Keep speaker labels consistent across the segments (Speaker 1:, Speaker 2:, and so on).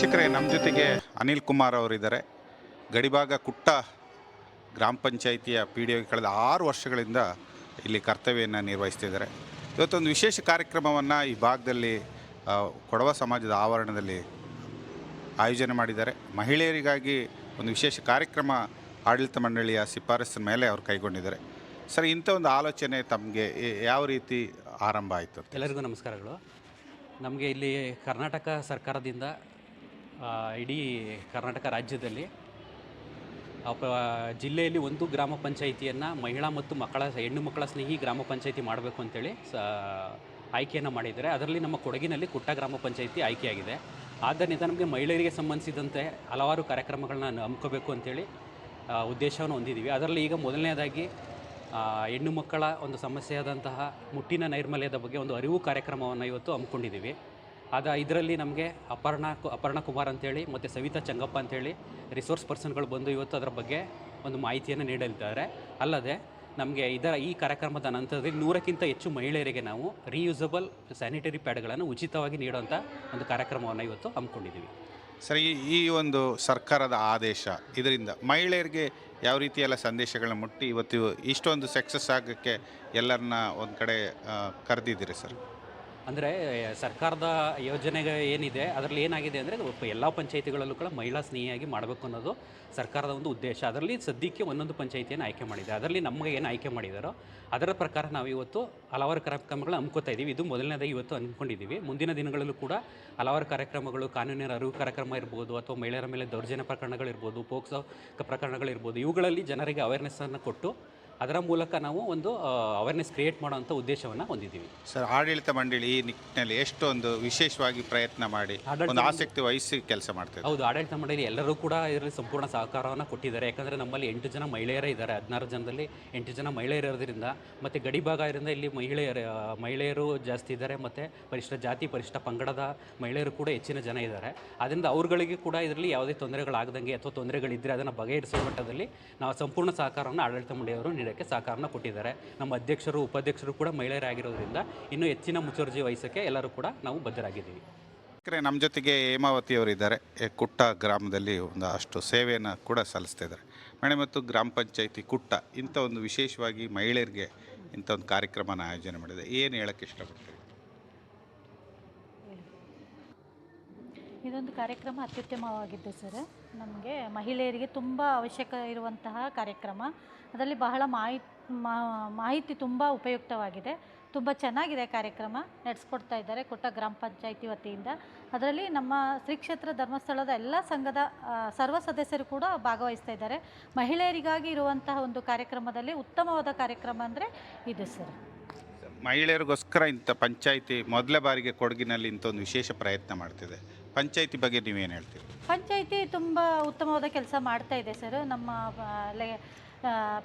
Speaker 1: ವೀಕ್ಷಕರೇ ನಮ್ಮ ಜೊತೆಗೆ ಅನಿಲ್ ಕುಮಾರ್ ಅವರಿದ್ದಾರೆ. ಗಡಿಭಾಗ ಕುಟ್ಟ ಗ್ರಾಮ ಪಂಚಾಯಿತಿಯ ಪಿ ಡಿ ಕಳೆದ ಆರು ವರ್ಷಗಳಿಂದ ಇಲ್ಲಿ ಕರ್ತವ್ಯವನ್ನು ನಿರ್ವಹಿಸ್ತಿದ್ದಾರೆ ಇವತ್ತೊಂದು ವಿಶೇಷ ಕಾರ್ಯಕ್ರಮವನ್ನು ಈ ಭಾಗದಲ್ಲಿ ಕೊಡವ ಸಮಾಜದ ಆವರಣದಲ್ಲಿ ಆಯೋಜನೆ ಮಾಡಿದ್ದಾರೆ. ಮಹಿಳೆಯರಿಗಾಗಿ ಒಂದು ವಿಶೇಷ ಕಾರ್ಯಕ್ರಮ ಆಡಳಿತ ಮಂಡಳಿಯ ಶಿಫಾರಸಿನ ಮೇಲೆ ಅವರು ಕೈಗೊಂಡಿದ್ದಾರೆ. ಸರ್, ಇಂಥ ಒಂದು ಆಲೋಚನೆ ತಮಗೆ ಯಾವ ರೀತಿ ಆರಂಭ ಆಯಿತು
Speaker 2: ಎಲ್ಲರಿಗೂ ನಮಸ್ಕಾರಗಳು. ನಮಗೆ ಇಲ್ಲಿ ಕರ್ನಾಟಕ ಸರ್ಕಾರದಿಂದ ಇಡೀ ಕರ್ನಾಟಕ ರಾಜ್ಯದಲ್ಲಿ. ಆ, ಜಿಲ್ಲೆಯಲ್ಲಿ ಒಂದು ಗ್ರಾಮ ಪಂಚಾಯಿತಿಯನ್ನು ಮಹಿಳಾ ಮತ್ತು ಮಕ್ಕಳ ಹೆಣ್ಣು ಮಕ್ಕಳ ಸ್ನೇಹಿ ಗ್ರಾಮ ಪಂಚಾಯಿತಿ ಮಾಡಬೇಕು ಅಂತೇಳಿ ಸ ಆಯ್ಕೆಯನ್ನು ಮಾಡಿದ್ದಾರೆ. ಅದರಲ್ಲಿ ನಮ್ಮ ಕೊಡಗಿನಲ್ಲಿ ಕುಟ್ಟ ಗ್ರಾಮ ಪಂಚಾಯಿತಿ ಆಯ್ಕೆಯಾಗಿದೆ. ಆದ್ದರಿಂದ ನಮಗೆ ಮಹಿಳೆಯರಿಗೆ ಸಂಬಂಧಿಸಿದಂತೆ ಹಲವಾರು ಕಾರ್ಯಕ್ರಮಗಳನ್ನ ಹಮ್ಕೋಬೇಕು ಅಂತೇಳಿ ಉದ್ದೇಶವನ್ನು ಹೊಂದಿದ್ದೀವಿ ಅದರಲ್ಲಿ ಈಗ ಮೊದಲನೇದಾಗಿ ಹೆಣ್ಣು ಮಕ್ಕಳ ಒಂದು ಸಮಸ್ಯೆಯಾದಂತಹ ಮುಟ್ಟಿನ ನೈರ್ಮಲ್ಯದ ಬಗ್ಗೆ ಒಂದು ಅರಿವು ಕಾರ್ಯಕ್ರಮವನ್ನು ಇವತ್ತು ಹಮ್ಮಿಕೊಂಡಿದ್ದೀವಿ ಆದ ಇದರಲ್ಲಿ ನಮಗೆ ಅಪರ್ಣ ಅಪರ್ಣ ಕುಮಾರ್ ಅಂತೇಳಿ, ಮತ್ತು ಸವಿತಾ ಚಂಗಪ್ಪ ಅಂತೇಳಿ ರಿಸೋರ್ಸ್ ಪರ್ಸನ್ಗಳು ಬಂದು ಇವತ್ತು ಅದರ ಬಗ್ಗೆ ಒಂದು ಮಾಹಿತಿಯನ್ನು ನೀಡಲಿದ್ದಾರೆ. ಅಲ್ಲದೆ ನಮಗೆ ಇದರ ಈ ಕಾರ್ಯಕ್ರಮದ ನಂತರದಲ್ಲಿ ನೂರಕ್ಕಿಂತ ಹೆಚ್ಚು ಮಹಿಳೆಯರಿಗೆ ನಾವು ರೀಯೂಸಬಲ್ ಸ್ಯಾನಿಟರಿ ಪ್ಯಾಡ್ಗಳನ್ನು ಉಚಿತವಾಗಿ ನೀಡುವಂಥ ಒಂದು ಕಾರ್ಯಕ್ರಮವನ್ನು ಇವತ್ತು ಹಮ್ಮಿಕೊಂಡಿದ್ದೀವಿ.
Speaker 1: ಸರಿ, ಈ ಒಂದು ಸರ್ಕಾರದ ಆದೇಶ ಇದರಿಂದ ಮಹಿಳೆಯರಿಗೆ ಯಾವ ರೀತಿಯೆಲ್ಲ ಸಂದೇಶಗಳನ್ನ ಮುಟ್ಟಿ ಇವತ್ತು ಇಷ್ಟೊಂದು ಸಕ್ಸಸ್ ಆಗೋಕ್ಕೆ ಎಲ್ಲರನ್ನ ಒಂದು ಕಡೆ ಕರೆದಿದ್ದೀರಿ ಸರ್?
Speaker 2: ಅಂದರೆ ಸರ್ಕಾರದ ಯೋಜನೆ ಏನಿದೆ, ಅದರಲ್ಲಿ ಏನಾಗಿದೆ ಅಂದರೆ ಎಲ್ಲ ಪಂಚಾಯಿತಿಗಳಲ್ಲೂ ಕೂಡ ಮಹಿಳಾ ಸ್ನೇಹಿಯಾಗಿ ಮಾಡಬೇಕು ಅನ್ನೋದು ಸರ್ಕಾರದ ಒಂದು ಉದ್ದೇಶ. ಅದರಲ್ಲಿ ಸದ್ಯಕ್ಕೆ ಒಂದೊಂದು ಪಂಚಾಯಿತಿಯನ್ನು ಆಯ್ಕೆ ಮಾಡಿದೆ. ಅದರಲ್ಲಿ ನಮಗೆ ಏನು ಆಯ್ಕೆ ಮಾಡಿದಾರೋ, ಅದರ ಪ್ರಕಾರ ನಾವು ಇವತ್ತು ಹಲವಾರು ಕಾರ್ಯಕ್ರಮಗಳು ಹಮ್ಮಿಕೋತಾ ಇದ್ದೀವಿ ಇದು ಮೊದಲನೇದಾಗಿ ಇವತ್ತು ಅಂದ್ಕೊಂಡಿದ್ದೀವಿ ಮುಂದಿನ ದಿನಗಳಲ್ಲೂ ಕೂಡ ಹಲವಾರು ಕಾರ್ಯಕ್ರಮಗಳು, ಕಾನೂನಿನ ಅರಿವು ಕಾರ್ಯಕ್ರಮ ಇರ್ಬೋದು, ಅಥವಾ ಮಹಿಳೆಯರ ಮೇಲೆ ದೌರ್ಜನ್ಯ ಪ್ರಕರಣಗಳಿರ್ಬೋದು, ಪೋಕ್ಸೋ ಪ್ರಕರಣಗಳಿರ್ಬೋದು, ಇವುಗಳಲ್ಲಿ ಜನರಿಗೆ ಅವೇರ್ನೆಸ್ಸನ್ನು ಕೊಟ್ಟು ಅದರ ಮೂಲಕ ನಾವು ಒಂದು ಅವೇರ್ನೆಸ್ ಕ್ರಿಯೇಟ್ ಮಾಡುವಂಥ ಉದ್ದೇಶವನ್ನು ಹೊಂದಿದ್ದೀವಿ.
Speaker 1: ಸರ್ ಆಡಳಿತ ಮಂಡಳಿ ಈ ನಿಟ್ಟಿನಲ್ಲಿ ಎಷ್ಟೊಂದು ವಿಶೇಷವಾಗಿ ಪ್ರಯತ್ನ ಮಾಡಿ ಒಂದು ಆಸಕ್ತಿ ವಹಿಸಿ ಕೆಲಸ ಮಾಡ್ತಾರೆ
Speaker 2: ಹೌದು ಆಡಳಿತ ಮಂಡಳಿ ಎಲ್ಲರೂ ಕೂಡ ಇದರಲ್ಲಿ ಸಂಪೂರ್ಣ ಸಹಕಾರವನ್ನು ಕೊಟ್ಟಿದ್ದಾರೆ. ಯಾಕಂದರೆ ನಮ್ಮಲ್ಲಿ ಎಂಟು ಜನ ಮಹಿಳೆಯರೇ ಇದ್ದಾರೆ. ಹದಿನಾರು ಜನದಲ್ಲಿ ಎಂಟು ಜನ ಮಹಿಳೆಯರು ಇರೋದ್ರಿಂದ ಮತ್ತು ಗಡಿ ಭಾಗ ಇರೋದ್ರಿಂದ ಇಲ್ಲಿ ಮಹಿಳೆಯರು ಮಹಿಳೆಯರು ಜಾಸ್ತಿ ಇದ್ದಾರೆ ಮತ್ತು ಪರಿಶಿಷ್ಟ ಜಾತಿ ಪರಿಶಿಷ್ಟ ಪಂಗಡದ ಮಹಿಳೆಯರು ಕೂಡ ಹೆಚ್ಚಿನ ಜನ ಇದ್ದಾರೆ. ಅದರಿಂದ ಅವ್ರುಗಳಿಗೆ ಕೂಡ ಇದರಲ್ಲಿ ಯಾವುದೇ ತೊಂದರೆಗಳಾಗದಂಗೆ ಅಥವಾ ತೊಂದರೆಗಳಿದ್ದರೆ ಅದನ್ನು ಬಗೆಹರಿಸುವ ಮಟ್ಟದಲ್ಲಿ ನಾವು ಸಂಪೂರ್ಣ ಸಹಕಾರವನ್ನು ಆಡಳಿತ ಮಂಡಳಿಯವರು ನೀಡೋಕ್ಕೆ ಸಹಕಾರನ ಕೊಟ್ಟಿದ್ದಾರೆ. ನಮ್ಮ ಅಧ್ಯಕ್ಷರು, ಉಪಾಧ್ಯಕ್ಷರು ಕೂಡ ಮಹಿಳೆಯರಾಗಿರೋದ್ರಿಂದ ಇನ್ನೂ ಹೆಚ್ಚಿನ ಮುತುವರ್ಜಿ ವಹಿಸೋಕ್ಕೆ ಎಲ್ಲರೂ ಕೂಡ ನಾವು ಬದ್ಧರಾಗಿದ್ದೀವಿ.
Speaker 1: ನಮ್ಮ ಜೊತೆಗೆ ಹೇಮಾವತಿಯವರಿದ್ದಾರೆ. ಕುಟ್ಟ ಗ್ರಾಮದಲ್ಲಿ ಒಂದು ಅಷ್ಟು ಸೇವೆಯನ್ನು ಕೂಡ ಸಲ್ಲಿಸ್ತಾ ಇದ್ದಾರೆ ಮೇಡಮ್ ಮತ್ತು ಗ್ರಾಮ ಪಂಚಾಯಿತಿ ಕುಟ್ಟ ಇಂಥ ಒಂದು ವಿಶೇಷವಾಗಿ ಮಹಿಳೆಯರಿಗೆ ಇಂಥ ಒಂದು ಕಾರ್ಯಕ್ರಮನ ಆಯೋಜನೆ ಮಾಡಿದೆ. ಏನು ಹೇಳೋಕ್ಕೆ ಇಷ್ಟಪಡ್ತೀವಿ
Speaker 3: ಇದೊಂದು ಕಾರ್ಯಕ್ರಮ ಅತ್ಯುತ್ತಮವಾಗಿದ್ದು ಸರ್. ನಮಗೆ ಮಹಿಳೆಯರಿಗೆ ತುಂಬ ಅವಶ್ಯಕ ಇರುವಂತಹ ಕಾರ್ಯಕ್ರಮ. ಅದರಲ್ಲಿ ಬಹಳ ಮಾಹಿತಿ ಮಾಹಿತಿ ತುಂಬ ಉಪಯುಕ್ತವಾಗಿದೆ. ತುಂಬ ಚೆನ್ನಾಗಿದೆ ಕಾರ್ಯಕ್ರಮ. ನಡೆಸ್ಕೊಡ್ತಾ ಇದ್ದಾರೆ ಕೊಟ್ಟ ಗ್ರಾಮ ಪಂಚಾಯಿತಿ ವತಿಯಿಂದ. ಅದರಲ್ಲಿ ನಮ್ಮ ಶ್ರೀ ಕ್ಷೇತ್ರ ಧರ್ಮಸ್ಥಳದ ಎಲ್ಲ ಸಂಘದ ಸರ್ವ ಸದಸ್ಯರು ಕೂಡ ಭಾಗವಹಿಸ್ತಾ ಇದ್ದಾರೆ. ಮಹಿಳೆಯರಿಗಾಗಿ ಇರುವಂತಹ ಒಂದು ಕಾರ್ಯಕ್ರಮದಲ್ಲಿ ಉತ್ತಮವಾದ ಕಾರ್ಯಕ್ರಮ ಅಂದರೆ ಇದು ಸರ್.
Speaker 1: ಮಹಿಳೆಯರಿಗೋಸ್ಕರ ಇಂಥ ಪಂಚಾಯಿತಿ ಮೊದಲ ಬಾರಿಗೆ ಕೊಡಗಿನಲ್ಲಿ ಇಂಥ ಒಂದು ವಿಶೇಷ ಪ್ರಯತ್ನ ಮಾಡ್ತಿದೆ. ಪಂಚಾಯಿತಿ ಬಗ್ಗೆ ನೀವೇನು ಹೇಳ್ತೀರಿ?
Speaker 3: ಪಂಚಾಯಿತಿ ತುಂಬ ಉತ್ತಮವಾದ ಕೆಲಸ ಮಾಡ್ತಾ ಇದೆ ಸರ್. ನಮ್ಮ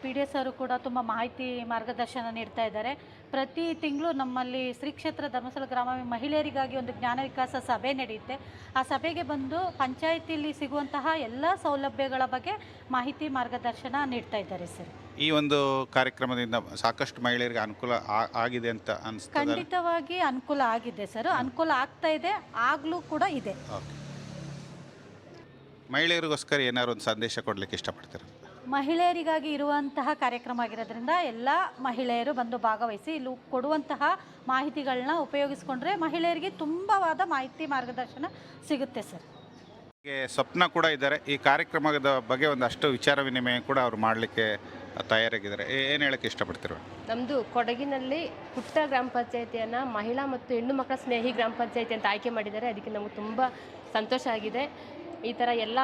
Speaker 3: ಪಿ ಡಿ ಎಸ್ ಅವರು ಕೂಡ ತುಂಬ ಮಾಹಿತಿ ಮಾರ್ಗದರ್ಶನ ನೀಡ್ತಾ ಇದ್ದಾರೆ. ಪ್ರತಿ ತಿಂಗಳು ನಮ್ಮಲ್ಲಿ ಶ್ರೀ ಕ್ಷೇತ್ರ ಧರ್ಮಸ್ಥಳ ಗ್ರಾಮ ಮಹಿಳೆಯರಿಗಾಗಿ ಒಂದು ಜ್ಞಾನ ವಿಕಾಸ ಸಭೆ ನಡೆಯುತ್ತೆ. ಆ ಸಭೆಗೆ ಬಂದು ಪಂಚಾಯಿತಿಯಲ್ಲಿ ಸಿಗುವಂತಹ ಎಲ್ಲ ಸೌಲಭ್ಯಗಳ ಬಗ್ಗೆ ಮಾಹಿತಿ ಮಾರ್ಗದರ್ಶನ ನೀಡ್ತಾ ಇದ್ದಾರೆ ಸರ್.
Speaker 1: ಈ ಒಂದು ಕಾರ್ಯಕ್ರಮದಿಂದ ಸಾಕಷ್ಟು ಮಹಿಳೆಯರಿಗೆ ಅನುಕೂಲ ಆಗಿದೆ ಅಂತ ಅನ್ಸ್
Speaker 3: ಖಂಡಿತವಾಗಿ ಅನುಕೂಲ ಆಗಿದೆ ಸರ್. ಅನುಕೂಲ ಆಗ್ತಾ ಇದೆ ಆಗಲೂ ಕೂಡ ಇದೆ.
Speaker 1: ಮಹಿಳೆಯರಿಗೋಸ್ಕರ ಏನಾದ್ರು ಒಂದು ಸಂದೇಶ ಕೊಡಲಿಕ್ಕೆ ಇಷ್ಟಪಡ್ತೀರಾ?
Speaker 3: ಮಹಿಳೆಯರಿಗಾಗಿ ಇರುವಂತಹ ಕಾರ್ಯಕ್ರಮ ಆಗಿರೋದ್ರಿಂದ ಎಲ್ಲ ಮಹಿಳೆಯರು ಬಂದು ಭಾಗವಹಿಸಿ ಇಲ್ಲಿ ಕೊಡುವಂತಹ ಮಾಹಿತಿಗಳನ್ನ ಉಪಯೋಗಿಸ್ಕೊಂಡ್ರೆ ಮಹಿಳೆಯರಿಗೆ ತುಂಬವಾದ ಮಾಹಿತಿ ಮಾರ್ಗದರ್ಶನ ಸಿಗುತ್ತೆ ಸರ್.
Speaker 1: ಸ್ವಪ್ನ ಕೂಡ ಇದ್ದಾರೆ. ಈ ಕಾರ್ಯಕ್ರಮದ ಬಗ್ಗೆ ಒಂದಷ್ಟು ವಿಚಾರ ವಿನಿಮಯ ಕೂಡ ಅವರು ಮಾಡಲಿಕ್ಕೆ ತಯಾರಾಗಿದ್ದಾರೆ. ಏನು ಹೇಳಕ್ಕೆ ಇಷ್ಟಪಡ್ತಿರುವ
Speaker 4: ನಮ್ಮದು ಕೊಡಗಿನಲ್ಲಿ ಪುಟ್ಟ ಗ್ರಾಮ ಪಂಚಾಯಿತಿಯನ್ನು ಮಹಿಳಾ ಮತ್ತು ಹೆಣ್ಣು ಮಕ್ಕಳ ಸ್ನೇಹಿ ಗ್ರಾಮ ಪಂಚಾಯಿತಿ ಅಂತ ಆಯ್ಕೆ ಮಾಡಿದ್ದಾರೆ. ಅದಕ್ಕೆ ನಮಗೆ ತುಂಬ ಸಂತೋಷ ಆಗಿದೆ. ಈ ಥರ ಎಲ್ಲ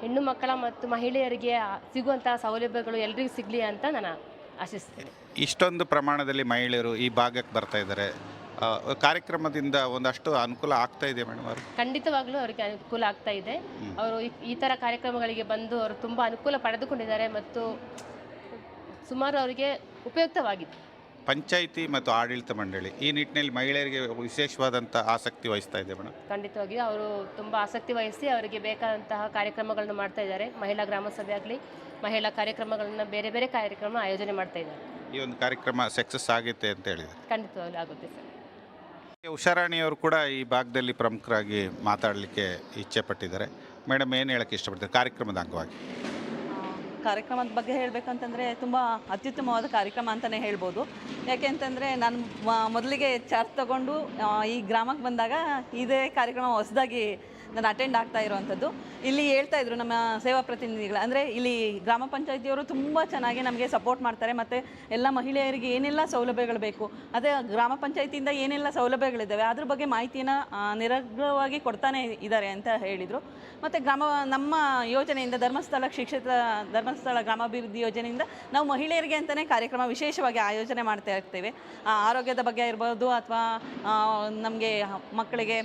Speaker 4: ಹೆಣ್ಣು ಮಕ್ಕಳ ಮತ್ತು ಮಹಿಳೆಯರಿಗೆ ಸಿಗುವಂತಹ ಸೌಲಭ್ಯಗಳು ಎಲ್ರಿಗೂ ಸಿಗಲಿ ಅಂತ ನಾನು ಆಶಿಸ್ತೇನೆ.
Speaker 1: ಇಷ್ಟೊಂದು ಪ್ರಮಾಣದಲ್ಲಿ ಮಹಿಳೆಯರು ಈ ಭಾಗಕ್ಕೆ ಬರ್ತಾ ಇದ್ದಾರೆ. ಆ, ಕಾರ್ಯಕ್ರಮದಿಂದ ಒಂದಷ್ಟು ಅನುಕೂಲ ಆಗ್ತಾ ಇದೆ ಮೇಡಮ್ ಅವರು
Speaker 4: ಖಂಡಿತವಾಗ್ಲೂ ಅವರಿಗೆ ಅನುಕೂಲ ಆಗ್ತಾ ಇದೆ. ಅವರು ಈ- ಥರ ಕಾರ್ಯಕ್ರಮಗಳಿಗೆ ಬಂದು ಅವರು ತುಂಬ ಅನುಕೂಲ ಪಡೆದುಕೊಂಡಿದ್ದಾರೆ ಮತ್ತು ಸುಮಾರು ಅವರಿಗೆ ಉಪಯುಕ್ತವಾಗಿದೆ.
Speaker 1: ಪಂಚಾಯಿತಿ ಮತ್ತು ಆಡಳಿತ ಮಂಡಳಿ ಈ ನಿಟ್ಟಿನಲ್ಲಿ ಮಹಿಳೆಯರಿಗೆ ವಿಶೇಷವಾದಂಥ ಆಸಕ್ತಿ ವಹಿಸ್ತಾ ಇದೆ ಮೇಡಮ್?
Speaker 4: ಖಂಡಿತವಾಗಿಯೂ ಅವರು ತುಂಬ ಆಸಕ್ತಿ ವಹಿಸಿ ಅವರಿಗೆ ಬೇಕಾದಂತಹ ಕಾರ್ಯಕ್ರಮಗಳನ್ನು ಮಾಡ್ತಾ ಇದ್ದಾರೆ. ಮಹಿಳಾ ಗ್ರಾಮ ಸಭೆ ಆಗಲಿ ಮಹಿಳಾ ಕಾರ್ಯಕ್ರಮಗಳನ್ನ ಬೇರೆ ಬೇರೆ ಕಾರ್ಯಕ್ರಮ ಆಯೋಜನೆ ಮಾಡ್ತಾ ಇದ್ದಾರೆ.
Speaker 1: ಈ ಒಂದು ಕಾರ್ಯಕ್ರಮ ಸಕ್ಸಸ್ ಆಗುತ್ತೆ ಅಂತ ಹೇಳಿದ್ರೆ?
Speaker 4: ಖಂಡಿತವಾಗ್ಲೂ ಆಗುತ್ತೆ ಸರ್.
Speaker 1: ಉಷಾರಾಣಿಯವರು ಕೂಡ ಈ ಭಾಗದಲ್ಲಿ ಪ್ರಮುಖರಾಗಿ ಮಾತಾಡಲಿಕ್ಕೆ ಇಚ್ಛೆ ಪಟ್ಟಿದ್ದಾರೆ. ಮೇಡಮ್ ಏನು ಹೇಳಕ್ಕೆ ಇಷ್ಟಪಡ್ತಾರೆ? ಕಾರ್ಯಕ್ರಮದ ಅಂಗವಾಗಿ.
Speaker 5: ಕಾರ್ಯಕ್ರಮದ ಬಗ್ಗೆ ಹೇಳಬೇಕಂತಂದರೆ ತುಂಬ ಅತ್ಯುತ್ತಮವಾದ ಕಾರ್ಯಕ್ರಮ ಅಂತಲೇ ಹೇಳ್ಬೋದು. ಯಾಕೆ ಅಂತಂದರೆ ನಾನು ಮೊದಲಿಗೆ ಚಾರ್ಜ್ ತಗೊಂಡು ಈ ಗ್ರಾಮಕ್ಕೆ ಬಂದಾಗ ಇದೇ ಕಾರ್ಯಕ್ರಮ ಹೊಸದಾಗಿ ನಾನು ಅಟೆಂಡ್ ಆಗ್ತಾ ಇರುವಂಥದ್ದು. ಇಲ್ಲಿ ಹೇಳ್ತಾ ಇದ್ರು ನಮ್ಮ ಸೇವಾ ಪ್ರತಿನಿಧಿಗಳು. ಅಂದರೆ ಇಲ್ಲಿ ಗ್ರಾಮ ಪಂಚಾಯತಿಯವರು ತುಂಬ ಚೆನ್ನಾಗಿ ನಮಗೆ ಸಪೋರ್ಟ್ ಮಾಡ್ತಾರೆ. ಮತ್ತು ಎಲ್ಲ ಮಹಿಳೆಯರಿಗೆ ಏನೆಲ್ಲ ಸೌಲಭ್ಯಗಳು ಬೇಕು, ಅದೇ ಗ್ರಾಮ ಪಂಚಾಯತಿಯಿಂದ ಏನೆಲ್ಲ ಸೌಲಭ್ಯಗಳಿದ್ದಾವೆ, ಅದ್ರ ಬಗ್ಗೆ ಮಾಹಿತಿನ ನಿರಗ್ರವಾಗಿ ಕೊಡ್ತಾನೆ ಇದ್ದಾರೆ ಅಂತ ಹೇಳಿದರು. ಮತ್ತು ಗ್ರಾಮ, ನಮ್ಮ ಯೋಜನೆಯಿಂದ, ಧರ್ಮಸ್ಥಳ ಶಿಕ್ಷಿತ, ಧರ್ಮಸ್ಥಳ ಗ್ರಾಮಾಭಿವೃದ್ಧಿ ಯೋಜನೆಯಿಂದ ನಾವು ಮಹಿಳೆಯರಿಗೆ ಅಂತಲೇ ಕಾರ್ಯಕ್ರಮ ವಿಶೇಷವಾಗಿ ಆಯೋಜನೆ ಮಾಡ್ತಾ ಇರ್ತೇವೆ. ಆರೋಗ್ಯದ ಬಗ್ಗೆ ಇರ್ಬೋದು, ಅಥವಾ ನಮಗೆ ಮಕ್ಕಳಿಗೆ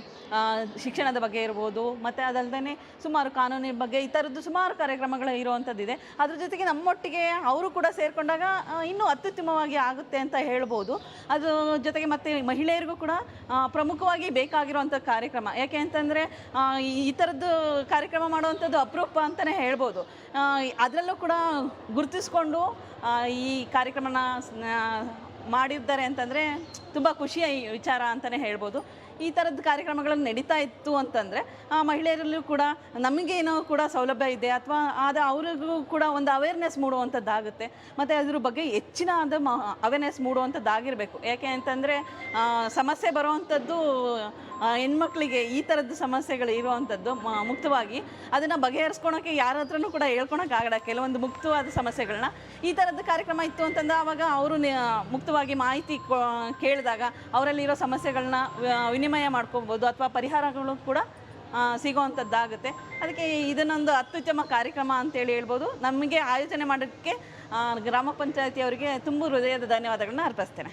Speaker 5: ಶಿಕ್ಷಣದ ಬಗ್ಗೆ ಇರ್ಬೋದು ಮತ್ತು ಅದಲ್ಲದೆ ಸುಮಾರು ಕಾನೂನಿನ ಬಗ್ಗೆ ಈ ಥರದ್ದು ಸುಮಾರು ಕಾರ್ಯಕ್ರಮಗಳು ಇರುವಂಥದ್ದಿದೆ. ಅದ್ರ ಜೊತೆಗೆ ನಮ್ಮೊಟ್ಟಿಗೆ ಅವರು ಕೂಡ ಸೇರಿಕೊಂಡಾಗ ಇನ್ನೂ ಅತ್ಯುತ್ತಮವಾಗಿ ಆಗುತ್ತೆ ಅಂತ ಹೇಳ್ಬೋದು. ಅದು ಜೊತೆಗೆ ಮತ್ತು ಮಹಿಳೆಯರಿಗೂ ಕೂಡ ಪ್ರಮುಖವಾಗಿ ಬೇಕಾಗಿರುವಂಥ ಕಾರ್ಯಕ್ರಮ. ಯಾಕೆ ಅಂತಂದರೆ ಈ ಥರದ್ದು ಕಾರ್ಯಕ್ರಮ ಮಾಡುವಂಥದ್ದು ಅಪರೂಪ ಅಂತಲೇ ಹೇಳ್ಬೋದು. ಅದರಲ್ಲೂ ಕೂಡ ಗುರುತಿಸ್ಕೊಂಡು ಈ ಕಾರ್ಯಕ್ರಮನ ಮಾಡಿದ್ದಾರೆ ಅಂತಂದರೆ, ತುಂಬ ಖುಷಿಯ ವಿಚಾರ ಅಂತಲೇ ಹೇಳ್ಬೋದು. ಈ ಥರದ ಕಾರ್ಯಕ್ರಮಗಳನ್ನು ನಡೀತಾ ಇತ್ತು ಅಂತಂದರೆ, ಆ ಮಹಿಳೆಯರಲ್ಲೂ ಕೂಡ ನಮಗೇನೋ ಕೂಡ ಸೌಲಭ್ಯ ಇದೆ ಅಥವಾ ಆದ ಅವರಿಗೂ ಕೂಡ ಒಂದು ಅವೇರ್ನೆಸ್ ಮೂಡುವಂಥದ್ದಾಗುತ್ತೆ. ಮತ್ತು ಅದ್ರ ಬಗ್ಗೆ ಹೆಚ್ಚಿನ ಆದ ಅವೇರ್ನೆಸ್ ಮೂಡುವಂಥದ್ದಾಗಿರಬೇಕು. ಯಾಕೆ ಅಂತಂದರೆ ಸಮಸ್ಯೆ ಬರುವಂಥದ್ದು ಹೆಣ್ಮಕ್ಳಿಗೆ ಈ ಥರದ್ದು ಸಮಸ್ಯೆಗಳು ಇರುವಂಥದ್ದು ಮುಕ್ತವಾಗಿ ಅದನ್ನು ಬಗೆಹರಿಸ್ಕೊಳಕ್ಕೆ ಯಾರ ಹತ್ರನೂ ಕೂಡ ಹೇಳ್ಕೊಳಕ್ಕಾಗಲ್ಲ. ಕೆಲವೊಂದು ಮುಕ್ತವಾದ ಸಮಸ್ಯೆಗಳನ್ನ ಈ ಥರದ್ದು ಕಾರ್ಯಕ್ರಮ ಇತ್ತು ಅಂತಂದ್ರೆ ಆವಾಗ ಅವರು ಮುಕ್ತವಾಗಿ ಮಾಹಿತಿ ಕೇಳಿದಾಗ ಅವರಲ್ಲಿರೋ ಸಮಸ್ಯೆಗಳನ್ನ ವಿನಿಮಯ ಮಾಡ್ಕೊಬೋದು ಅಥವಾ ಪರಿಹಾರಗಳು ಕೂಡ ಸಿಗುವಂಥದ್ದಾಗುತ್ತೆ. ಅದಕ್ಕೆ ಇದನ್ನೊಂದು ಅತ್ಯುತ್ತಮ ಕಾರ್ಯಕ್ರಮ ಅಂತೇಳಿ ಹೇಳ್ಬೋದು. ನಮಗೆ ಆಯೋಜನೆ ಮಾಡೋಕ್ಕೆ ಗ್ರಾಮ ಪಂಚಾಯತಿಯವರಿಗೆ ತುಂಬ ಹೃದಯದ ಧನ್ಯವಾದಗಳನ್ನ ಅರ್ಪಿಸ್ತೇನೆ.